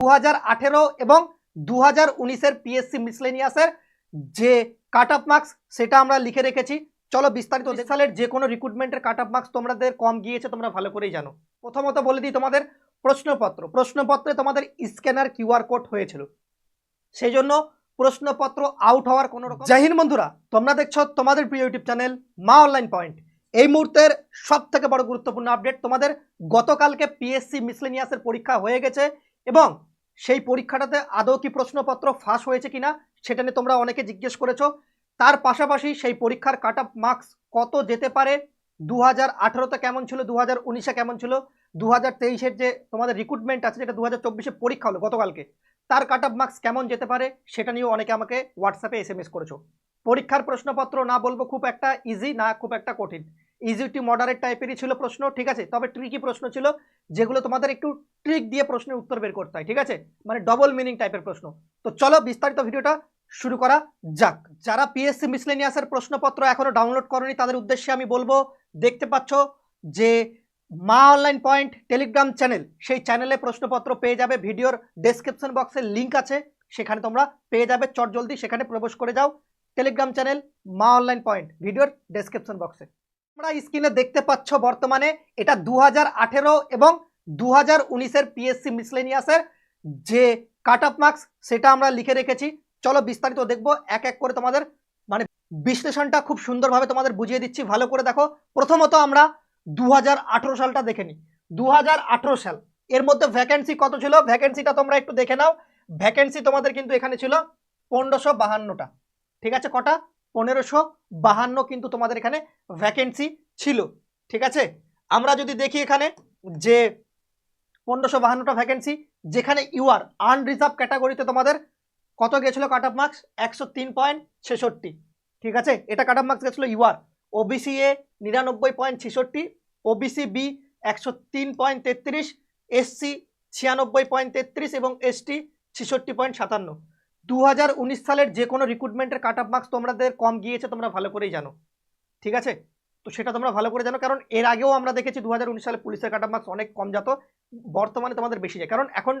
দু হাজার আঠেরো এবং দু হাজার উনিশের পিএসসি মিসলেনিয়াসের যে কাট অফ মার্কস সেটা আমরা লিখে রেখেছি। চলো বিস্তারিত সালের যে কোনো রিক্রুটমেন্টের কাট অফ মার্কস তোমাদের কম গিয়েছে, তোমরা ভালো করেই জানো। প্রথমত বলে দিই তোমাদের প্রশ্নপত্র। প্রশ্নপত্রে তোমাদের স্ক্যানার কিউআর কোড হয়েছিল। সেই জন্য প্রশ্নপত্র আউট হওয়ার কোনো রকম জাহিন বন্ধুরা, তোমরা দেখছ তোমাদের প্রিয় YouTube channel Ma online point এই মুহূর্তের সব থেকে বড় গুরুত্বপূর্ণ আপডেট তোমাদের গতকালকে পিএসসি মিসলেনিয়াসের পরীক্ষা হয়ে গেছে এবং সেই পরীক্ষাটাতে আদৌ কি প্রশ্নপত্র ফাঁস হয়েছে কিনা সেটা নিয়ে তোমরা অনেকে জিজ্ঞেস করেছ। তার পাশাপাশি সেই পরীক্ষার কাট অফ মার্কস কত যেতে পারে? দু হাজার আঠেরোতে কেমন ছিল? দু হাজার উনিশে কেমন ছিল? দু হাজার তেইশের যে তোমাদের রিক্রুটমেন্ট আছে, যেটা দু হাজার চব্বিশে পরীক্ষা হলো গতকালকে, তার কাট অফ মার্কস কেমন যেতে পারে সেটা নিয়েও অনেকে আমাকে হোয়াটসঅ্যাপে এস এম এস করেছ। পরীক্ষার প্রশ্নপত্র না বলব, খুব একটা ইজি না, খুব একটা কঠিন। ইজি টু মডারেট টাইপেরই ছিল প্রশ্ন, ঠিক আছে? তবে ট্রিকি প্রশ্ন ছিল, যেগুলো তোমাদের একটু ট্রিক দিয়ে প্রশ্নের উত্তর বের করতে হয়, ঠিক আছে? মানে ডবল মিনিং টাইপের প্রশ্ন। তো চলো বিস্তারিত ভিডিওটা শুরু করা যাক। যারা পিএসসি মিসলেনিয়াসের প্রশ্নপত্র এখনও ডাউনলোড করনি, তাদের উদ্দেশ্যে আমি বলব, দেখতে পাচ্ছ যে মা অনলাইন পয়েন্ট টেলিগ্রাম চ্যানেল সেই চ্যানেলে প্রশ্নপত্র পেয়ে যাবে, ভিডিওর ডেসক্রিপশন বক্সে লিঙ্ক আছে, সেখানে তোমরা পেয়ে যাবে, চট জলদি সেখানে প্রবেশ করে যাও Telegram channel Ma online point ভিডিওর ডেসক্রিপশন বক্সে তোমরা স্ক্রিনে দেখতে পাচ্ছ বর্তমানে এটা দু হাজার এবং দু হাজার উনিশের পিএসসি মিসলেনিয়াসের যে কাট অফ মার্কস সেটা আমরা লিখে রেখেছি। চলো বিস্তারিত দেখব, এক এক করে তোমাদের মানে বিশ্লেষণটা খুব সুন্দরভাবে তোমাদের বুঝিয়ে দিচ্ছি। ভালো করে দেখো। প্রথমত আমরা দু হাজার আঠারো সালটা দেখে নিই। দু সাল। এর মধ্যে ভ্যাকেন্সি কত ছিল? ভ্যাকেন্সিটা তোমরা একটু দেখে নাও। ভ্যাকেন্সি তোমাদের কিন্তু এখানে ছিল পনেরোশো বাহান্নটা। ঠিক আছে, কটা? পনেরোশো বাহান্ন কিন্তু তোমাদের এখানে ভ্যাকেন্সি ছিল, ঠিক আছে? আমরা যদি দেখি এখানে যে পনেরোশো বাহান্নটা ভ্যাকেন্সি যেখানে ইউআর আনরিজার্ভ ক্যাটাগরিতে তোমাদের কত গেছিল কাট অফ মার্কস একশো তিন পয়েন্ট ছেষট্টি, ঠিক আছে? এটা কাট অফ মার্কস গেছিল ইউআর ওবিসি এ নিরানব্বই পয়েন্ট ছেষট্টি ওবিসি বি একশো তিন পয়েন্ট তেত্রিশ এসসি ছিয়ানব্বই পয়েন্ট তেত্রিশ এবং এসটি ছেষট্টি পয়েন্ট সাতান্ন। দু হাজার উনিশ সালের যে কোনো রিক্রুটমেন্টের কাট মার্কস তোমাদের কম গিয়েছে, তোমরা ভালো করেই জানো। ঠিক আছে? তো সেটা তোমরা ভালো করে জানো, কারণ এর আগেও আমরা দেখেছি দু সালে পুলিশের কাট মার্কস অনেক কম যেত, বর্তমানে তোমাদের বেশি যায়। কারণ এখন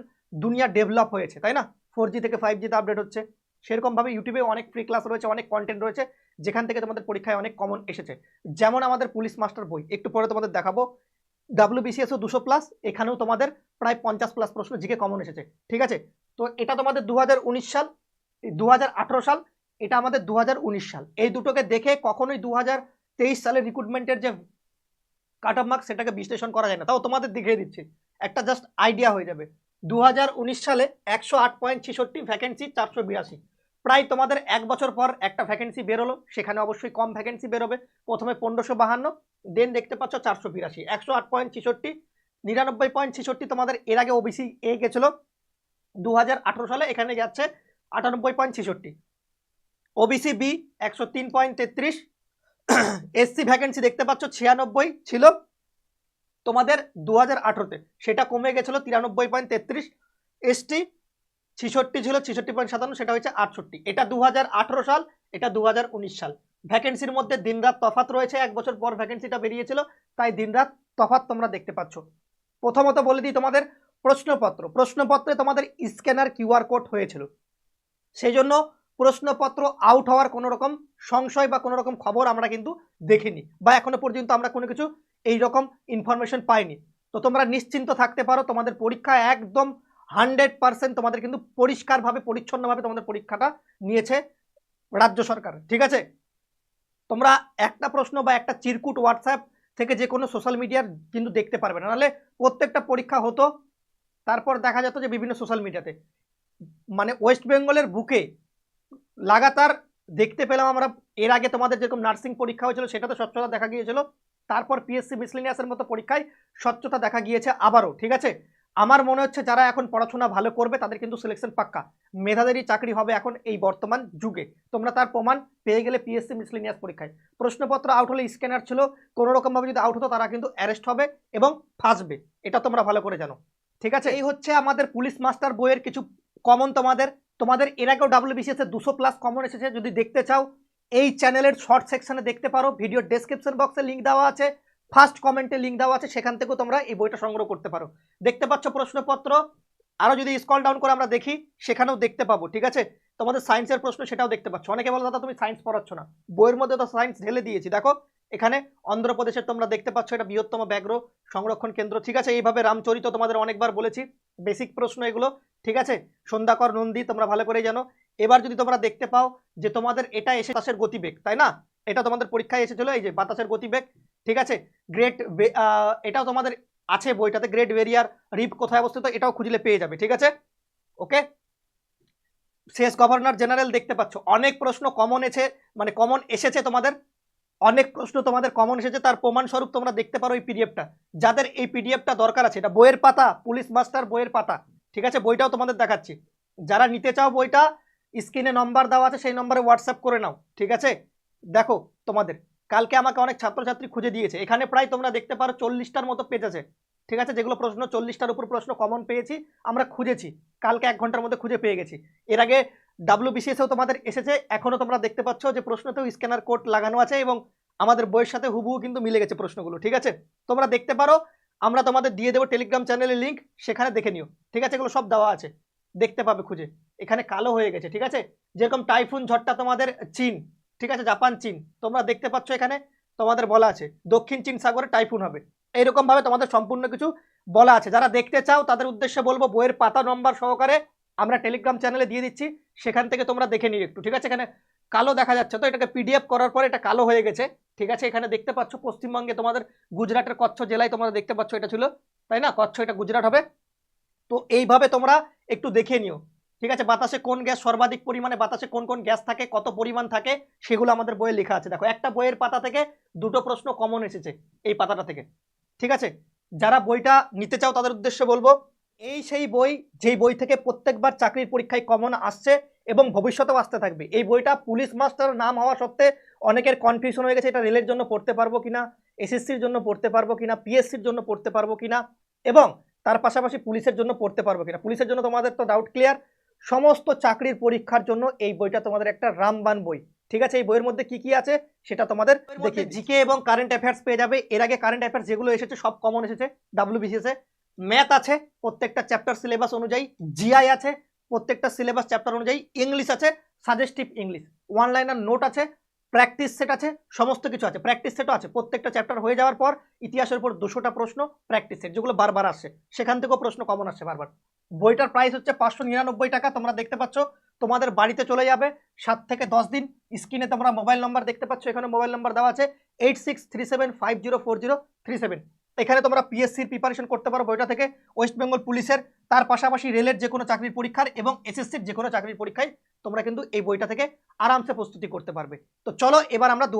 দুনিয়া ডেভেলপ হয়েছে, তাই না? ফোর থেকে ফাইভ জিতে আপডেট হচ্ছে। সেরকমভাবে ইউটিউবে অনেক ফ্রি ক্লাস রয়েছে, অনেক কন্টেন্ট রয়েছে, যেখান থেকে তোমাদের পরীক্ষায় অনেক কমন এসেছে। যেমন আমাদের পুলিশ মাস্টার বই, একটু পরে তোমাদের দেখাবো। ডাব্লিউ বিসিএসও দুশো প্লাস এখানেও তোমাদের প্রায় পঞ্চাশ প্লাস প্রশ্ন জিকে কমন এসেছে। ঠিক আছে? তো এটা তোমাদের দু হাজার উনিশ সাল দু হাজার আঠারো সাল, এটা আমাদের দু হাজার উনিশ সাল। এই দুটোকে দেখে কখনোই দু সালের রিক্রুটমেন্টের যে কাট অফ মার্কস সেটাকে বিশ্লেষণ করা যায় না। তাও তোমাদের দেখিয়ে দিচ্ছি। একটা জাস্ট আইডিয়া হয়ে যাবে। দু হাজার উনিশ সালে একশো আট পয়েন্ট ছেষট্টি ভ্যাকেন্সি চারশো বিরাশি। প্রায় তোমাদের এক বছর পর একটা ভ্যাকেন্সি বেরোলো। সেখানে অবশ্যই কম ভ্যাকেন্সি বেরোবে। প্রথমে পনেরোশো বাহান্ন দেন দেখতে পাচ্ছ চারশো বিরাশি। একশো আট পয়েন্ট ছেষট্টি, নিরানব্বই পয়েন্ট ছেষট্টি তোমাদের এর আগে ওবিসি এ গেছিল। দু হাজার আঠারো সালে এখানে যাচ্ছে আটানব্বই পয়েন্ট ছেষট্টি। ওবিসি বি একশো তিন পয়েন্ট তেত্রিশ। এসসি ভ্যাকেন্সি দেখতে পাচ্ছ ছিয়ানব্বই ছিল তোমাদের দু হাজার সেটা কমে গেছিল তিরানব্বই পয়েন্ট তেত্রিশ। এসটি ছিষট্টি ছিল ছিষট্টি পয়েন্ট সাতান্ন, সেটা হয়েছে আটষট্টি। এটা দু হাজার আঠারো সাল, এটা দু হাজার উনিশ সাল। ভ্যাকেন্সির মধ্যে দিনরাত তফাত রয়েছে, এক বছর পর ভ্যাকেন্সিটা বেরিয়েছিল, তাই দিনরাত তফাত তোমরা দেখতে পাচ্ছ। প্রথমত বলে দিই তোমাদের প্রশ্নপত্র, প্রশ্নপত্রে তোমাদের স্ক্যানার কিউআর কোড হয়েছিল। সেই জন্য প্রশ্নপত্র আউট হওয়ার কোনো রকম সংশয় বা কোনো রকম খবর আমরা কিন্তু দেখিনি বা এখনও পর্যন্ত আমরা কোনো কিছু এই রকম ইনফরমেশন পাইনি। তো তোমরা নিশ্চিন্ত থাকতে পারো, তোমাদের পরীক্ষা একদম হান্ড্রেড পার্সেন্ট তোমাদের কিন্তু পরিষ্কারভাবে, পরিচ্ছন্নভাবে তোমাদের পরীক্ষাটা নিয়েছে রাজ্য সরকার, ঠিক আছে? তোমরা একটা প্রশ্ন বা একটা চিরকুট হোয়াটসঅ্যাপ থেকে যে কোনো সোশ্যাল মিডিয়ার কিন্তু দেখতে পারবে না। নাহলে প্রত্যেকটা পরীক্ষা হতো তারপর দেখা যেত যে বিভিন্ন সোশ্যাল মিডিয়াতে মানে ওয়েস্ট বেঙ্গলের বুকে লাগাতার দেখতে পেলাম আমরা, এর আগে তোমাদের যেরকম নার্সিং পরীক্ষা হয়েছিল সেটাতে স্বচ্ছতা দেখা গিয়েছিল, তারপর পিএসসি মিসলিনিয়াসের মতো পরীক্ষায় স্বচ্ছতা দেখা গিয়েছে আবারও, ঠিক আছে? আমার মনে হচ্ছে যারা এখন পড়াশোনা ভালো করবে তাদের কিন্তু সিলেকশন পাক্কা। মেধাদেরই চাকরি হবে এখন এই বর্তমান যুগে। তোমরা তার প্রমাণ পেয়ে গেলে পিএসসি মিসলিনিয়াস পরীক্ষায়। প্রশ্নপত্র আউট হলে স্ক্যানার ছিল কোনো রকমভাবে যদি আউট হতো তারা কিন্তু অ্যারেস্ট হবে এবং ফাঁসবে। এটা তোমরা ভালো করে জানো। ঠিক আছে? এই হচ্ছে আমাদের পুলিশ মাস্টার বইয়ের কিছু কমন তোমাদের। তোমাদের এর আগেও ডাব্লিউবিসিএস দুশো প্লাস কমন এসেছে। যদি দেখতে চাও, এই চ্যানেলের শর্ট সেকশনে দেখতে পারো। ভিডিও ডেসক্রিপশন বক্সে লিঙ্ক দেওয়া আছে। ফার্স্ট কমেন্টে লিঙ্ক দেওয়া আছে। সেখান থেকেও তোমরা এই বইটা সংগ্রহ করতে পারো। দেখতে পাচ্ছ প্রশ্নপত্র। আরও যদি স্কল ডাউন করে আমরা দেখি, সেখানেও দেখতে পাবো। ঠিক আছে? তোমাদের সায়েন্সের প্রশ্ন সেটাও দেখতে পাচ্ছ। অনেকে বলো, দাদা, তুমি সায়েন্স পড়াচ্ছ না। বইয়ের মধ্যে তো সায়েন্স ঢেলে দিয়েছি। দেখো এখানে অন্ধ্রপ্রদেশের তোমরা দেখতে পাচ্ছ এটা বৃহত্তম ব্যাঘ্র সংরক্ষণ কেন্দ্র। ঠিক আছে, এইভাবে রামচরিত তোমাদের অনেকবার বলেছি। বেসিক প্রশ্ন এগুলো, ঠিক আছে? সন্ধ্যাকর নন্দী, তোমরা ভালো করে জানো। এবার যদি তোমরা দেখতে পাও যে তোমাদের এটা এসে বাতাসের গতিবেগ, তাই না? এটা তোমাদের পরীক্ষায় এসেছিল, এই যে বাতাসের গতিবেগ, ঠিক আছে? গ্রেট এটাও তোমাদের আছে বইটাতে গ্রেট ভেরিয়ার রিপ কোথায় অবস্থিত, এটাও খুঁজলে পেয়ে যাবে, ঠিক আছে? ওকে শেষ গভর্নর জেনারেল দেখতে পাচ্ছ, অনেক প্রশ্ন কমন এসে মানে কমন এসেছে তোমাদের। অনেক প্রশ্ন তোমাদের কমন এসেছে, তার প্রমাণস্বরূপ তোমরা দেখতে পারো এই পিডিএফটা যাদের এই পিডিএফটা দরকার আছে, এটা বইয়ের পাতা, পুলিশ মাস্টার বইয়ের পাতা, ঠিক আছে? বইটাও তোমাদের দেখাচ্ছি। যারা নিতে চাও বইটা স্ক্রিনে নম্বর দেওয়া আছে, সেই নম্বরে হোয়াটসঅ্যাপ করে নাও, ঠিক আছে? দেখো তোমাদের, কালকে আমাকে অনেক ছাত্রছাত্রী খুঁজে দিয়েছে। এখানে প্রায় তোমরা দেখতে পারো চল্লিশটার মতো পেজ আছে, ঠিক আছে? যেগুলো প্রশ্ন, চল্লিশটার উপর প্রশ্ন কমন পেয়েছি, আমরা খুঁজেছি। কালকে এক ঘণ্টার মধ্যে খুঁজে পেয়ে গেছি। এর আগে ডাব্লিউ বিসিএসেও তোমাদের এসেছে। এখনও তোমরা দেখতে পাচ্ছ যে প্রশ্নতেও স্ক্যানার কোড লাগানো আছে এবং আমাদের বইয়ের সাথে হুবহু কিন্তু মিলে গেছে প্রশ্নগুলো, ঠিক আছে? তোমরা দেখতে পারো, আমরা তোমাদের দিয়ে দেবো টেলিগ্রাম চ্যানেলের লিঙ্ক সেখানে দেখে নিও, ঠিক আছে? এগুলো সব দেওয়া আছে, দেখতে পাবে খুঁজে। এখানে কালো হয়ে গেছে, ঠিক আছে? যেরকম টাইফুন ঝড়টা তোমাদের চীন, ঠিক আছে? জাপান, চীন, তোমরা দেখতে পাচ্ছ এখানে, তোমাদের বলা আছে, দক্ষিণ চীন সাগরে টাইফুন হবে। এইরকম ভাবে তোমাদের সম্পূর্ণ কিছু বলা আছে। যারা দেখতে চাও, তাদের উদ্দেশ্যে বলব, বইয়ের পাতা নম্বর সহকারে আমরা টেলিগ্রাম চ্যানেলে দিয়ে দিচ্ছি, সেখান থেকে তোমরা দেখে নিও একটু, ঠিক আছে? এখানে কালো দেখা যাচ্ছে তো, এটাকে পিডিএফ করার পর এটা কালো হয়ে গেছে, ঠিক আছে? এখানে দেখতে পাচ্ছ পশ্চিমবঙ্গে তোমাদের গুজরাটের কচ্ছ জেলায় তোমরা দেখতে পাচ্ছ এটা ছিল, তাই না? কচ্ছ এটা গুজরাট হবে। তো এইভাবে তোমরা একটু দেখে নিও, ঠিক আছে? বাতাসে কোন গ্যাস সর্বাধিক পরিমাণে, বাতাসে কোন কোন গ্যাস থাকে, কত পরিমাণ থাকে, সেগুলো আমাদের বইয়ে লেখা আছে। দেখো, একটা বইয়ের পাতা থেকে দুটো প্রশ্ন কমন এসেছে এই পাতাটা থেকে, ঠিক আছে? যারা বইটা নিতে চাও তাদের উদ্দেশ্যে বলব এই সেই বই যেই বই থেকে প্রত্যেকবার চাকরির পরীক্ষায় কমন আসছে এবং ভবিষ্যতেও আসতে থাকবে। এই বইটা পুলিশ মাস্টার নাম হওয়া সত্ত্বে অনেকের কনফিউশন হয়ে গেছে এটা রেলের জন্য পড়তে পারব কিনা এসএসসির জন্য পড়তে পারব কিনা পিএসসির জন্য পড়তে পারব কিনা এবং তার পাশাপাশি পুলিশের জন্য পড়তে পারব কিনা। পুলিশের জন্য তোমাদের তো ডাউট ক্লিয়ার সমস্ত চাকরির পরীক্ষার জন্য এই বইটা তোমাদের একটা রামবান বই। ঠিক আছে এই বইয়ের মধ্যে কি কি আছে সেটা তোমাদের দেখে জিকে এবং কারেন্ট অ্যাফেয়ার্স পেয়ে যাবে। এর আগে কারেন্ট অ্যাফেয়ার্স যেগুলো এসেছে সব কমন এসেছে ডাব্লিউবিসিএস এ। ম্যাথ আছে, প্রত্যেকটা চ্যাপ্টার সিলেবাস অনুযায়ী জিআই আছে, প্রত্যেকটা সিলেবাস চ্যাপ্টার অনুযায়ী ইংলিশ আছে suggestive English one liner note আছে প্র্যাকটিস সেট আছে, সমস্ত কিছু আছে প্র্যাকটিস সেটও আছে। প্রত্যেকটা চ্যাপ্টার হয়ে যাওয়ার পর ইতিহাসের উপর দুশোটা প্রশ্ন প্র্যাকটিস সেট যেগুলো বারবার আসছে। সেখান থেকেও প্রশ্ন কমন আসছে বারবার। বইটার প্রাইস হচ্ছে পাঁচশো নিরানব্বই টাকা, তোমরা দেখতে পাচ্ছ, তোমাদের বাড়িতে চলে যাবে সাত থেকে দশ দিন। স্ক্রিনে তোমরা মোবাইল নাম্বার দেখতে পাচ্ছ, এখানে মোবাইল নাম্বার দেওয়া আছে eight six three seven five zero four zero three seven এখানে তোমরা পিএসসির প্রিপারেশন করতে পারো বইটা থেকে ওয়েস্ট বেঙ্গল পুলিশের তার পাশাপাশি রেলের যে কোনো চাকরির পরীক্ষার এবং এসএসসির যে কোনো চাকরির পরীক্ষায় তোমরা কিন্তু এই বইটা থেকে আরামসে প্রস্তুতি করতে পারবে। তো চলো এবার আমরা দু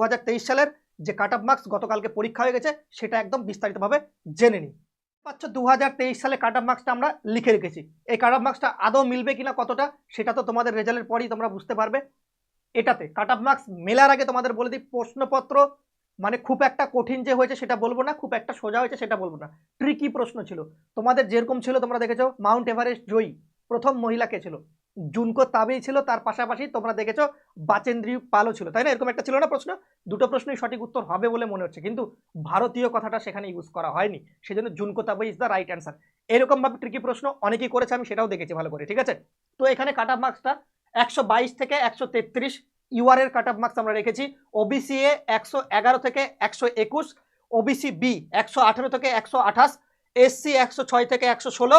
সালের যে কাট অফ মার্কস গতকালকে পরীক্ষা হয়ে গেছে, সেটা একদম বিস্তারিতভাবে জেনে নিই। পাচ্ছ দু সালে কাট অফ মার্কসটা আমরা লিখে রেখেছি। এই কাট অফ মার্কসটা আদৌ মিলবে কিনা, কতটা, সেটা তো তোমাদের রেজাল্টের পরই তোমরা বুঝতে পারবে। এটাতে কাট অফ মার্কস মেলার আগে তোমাদের বলে দিই, প্রশ্নপত্র মানে খুব একটা কঠিন যে হয়েছে সেটা বলব না, খুব একটা সোজা হয়েছে সেটা বলব না। ট্রিকি প্রশ্ন ছিল। তোমাদের যেরকম ছিল, তোমরা দেখেছ মাউন্ট এভারেস্ট জয়ী, প্রথম মহিলা কে ছিল? জুনকো তাবেই ছিল, তার পাশাপাশি তোমরা দেখেছ, বাচেন্দ্রী পালও ছিল। তাই না? এরকম একটা ছিল না প্রশ্ন? দুটো প্রশ্নই সঠিক উত্তর হবে বলে মনে হচ্ছে, কিন্তু ভারতীয় কথাটা সেখানে ইউজ করা হয়নি। সেজন্য Junko Tabei is the right answer এরকমভাবে ট্রিকি প্রশ্ন অনেকেই করেছে, আমি সেটাও দেখেছি ভালো করে, ঠিক আছে? তো এখানে কাট মার্কসটা একশো বাইশ থেকে একশো তেত্রিশ ইউআর এর কাট অফ মার্কস আমরা রেখেছি ওবিসি এ একশো এগারো থেকে একশো একুশ ওবিসি বি একশো আঠেরো থেকে একশো আঠাশ এসসি একশো ছয় থেকে একশো ষোলো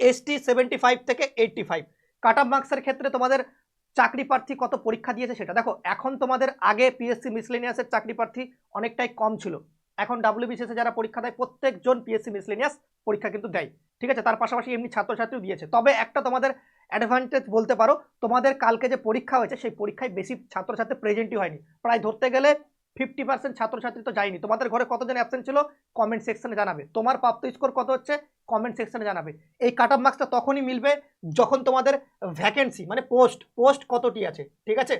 এসটি সেভেন্টি ফাইভ থেকে এইটটি ফাইভ কাট অফ মার্কসের ক্ষেত্রে তোমাদের চাকরি প্রার্থী কত পরীক্ষা দিয়েছে সেটা। দেখো, এখন তোমাদের আগে পিএসসি মিসলেনিয়াসের চাকরি প্রার্থী অনেকটাই কম ছিল। এখন ডাব্লিউবিসিএস যারা পরীক্ষা দেয়, প্রত্যেকজন পিএসসি মিসলেনিয়াস পরীক্ষা কিন্তু দেয়। ঠিক আছে? তার পাশাপাশি এমনি ছাত্রছাত্রীও দিয়েছে। তবে একটা তোমাদের অ্যাডভান্টেজ বলতে পারো, তোমাদের কালকে যে পরীক্ষা হয়েছে, সেই পরীক্ষায় বেশি ছাত্রছাত্রী প্রেজেন্টই হয়নি। প্রায় ধরতে গেলে ফিফটি পার্সেন্ট ছাত্রছাত্রী তো যায়নি। তোমাদের ঘরে কতজন অ্যাবসেন্ট ছিল? কমেন্ট সেকশনে জানাবে। তোমার প্রাপ্ত স্কোর কত হচ্ছে? কমেন্ট সেকশনে জানাবে। এই কাট অফ মার্কসটা তখনই মিলবে যখন তোমাদের ভ্যাকেন্সি মানে পোস্ট পোস্ট কতটি আছে? ঠিক আছে?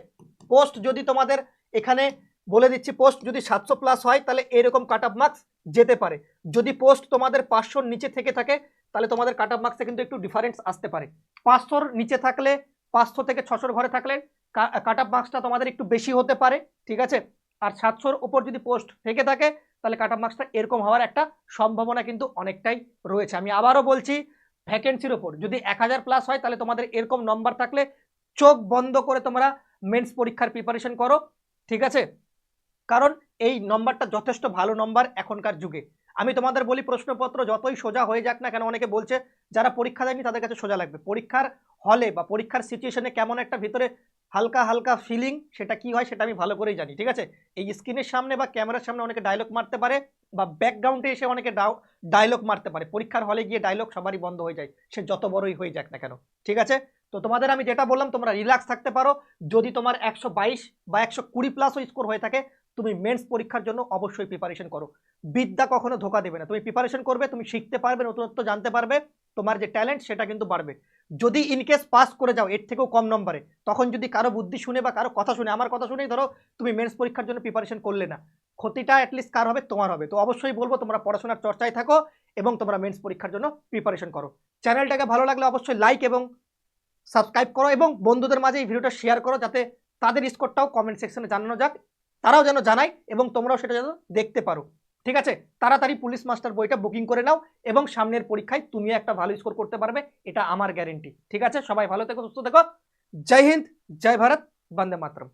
পোস্ট যদি তোমাদের এখানে বলে দিচ্ছি পোস্ট যদি সাতশো প্লাস হয়, তাহলে এরকম কাট অফ মার্কস যেতে পারে। যদি পোস্ট তোমাদের পাঁচশোর নিচে থেকে থাকে, তাহলে তোমাদের কাট অফ মার্কসে কিন্তু একটু ডিফারেন্স আসতে পারে। পাঁচশোর নিচে থাকলে, পাঁচশো থেকে ছশোর ঘরে থাকলে কাট অফ মার্কসটা তোমাদের একটু বেশি হতে পারে, ঠিক আছে? আর সাতশোর ওপর যদি পোস্ট থেকে থাকে, তাহলে কাট অফ মার্কসটা এরকম হওয়ার একটা সম্ভাবনা কিন্তু অনেকটাই রয়েছে। আমি আবারও বলছি ভ্যাকেন্সির ওপর যদি এক হাজার প্লাস হয়, তাহলে তোমাদের এরকম নম্বর থাকলে চোখ বন্ধ করে তোমরা মেন্স পরীক্ষার প্রিপারেশন করো, ঠিক আছে? কারণ এই নম্বরটা যথেষ্ট ভালো নম্বর এখনকার যুগে। আমি তোমাদের বলি প্রশ্নপত্র যতই সোজা হয়ে যাক না কেন, অনেকে বলছে যারা পরীক্ষা দেয়নি তাদের কাছে সোজা লাগবে। পরীক্ষার হলে বা পরীক্ষার সিচুয়েশনে কেমন একটা ভিতরে হালকা হালকা ফিলিং সেটা কি হয় সেটা আমি ভালো করেই জানি, ঠিক আছে? এই স্ক্রিনের সামনে বা ক্যামেরার সামনে অনেকে ডায়লগ মারতে পারে বা ব্যাকগ্রাউন্ডে এসে অনেকে ডায়লগ মারতে পারে। পরীক্ষার হলে গিয়ে ডায়লগ সবারই বন্ধ হয়ে যায়, সে যত বড়ই হয়ে যাক না কেন, ঠিক আছে? তো তোমাদের আমি যেটা বললাম, তোমরা রিল্যাক্স থাকতে পারো। যদি তোমার একশো বাইশ বা একশো কুড়ি প্লাসও স্কোর হয়ে থাকে তুমি মেন্স পরীক্ষার জন্য অবশ্যই প্রিপারেশন করো। বিদ্যা কখনো ধোকা দেবে না। তুমি প্রিপারেশন করবে, তুমি শিখতে পারবে, নতুনত্ব জানতে পারবে, তোমার যে ট্যালেন্ট সেটা কিন্তু বাড়বে। যদি ইনকেস পাস করে যাও, এর থেকেও কম নম্বরে, তখন যদি কারও বুদ্ধি শুনে বা কারও কথা শুনে, আমার কথা শুনেই ধরো, তুমি মেন্স পরীক্ষার জন্য প্রিপারেশন করলে না। ক্ষতিটা অ্যাটলিস্ট কার হবে? তোমার হবে। তো অবশ্যই বলব, তোমরা পড়াশোনার চর্চায় থাকো এবং তোমরা মেন্স পরীক্ষার জন্য প্রিপারেশন করো। চ্যানেলটাকে ভালো লাগলে অবশ্যই লাইক এবং সাবস্ক্রাইব করো এবং বন্ধুদের মাঝে এই ভিডিওটা শেয়ার করো, যাতে তাদের স্কোরটাও কমেন্ট সেকশনে জানানো যাক। তারাও যেন জানায় এবং তোমরাও সেটা যেন দেখতে পারো। ঠিক আছে? তাড়াতাড়ি পুলিশ মাস্টার বইটা বুকিং করে নাও এবং সামনের পরীক্ষায় তুমি একটা ভালো স্কোর করতে পারবে, এটা আমার গ্যারেন্টি ঠিক আছে? সবাই ভালো থেকো, সুস্থ থেকো। জয় হিন্দ, জয় ভারত, বন্দে মাতরম।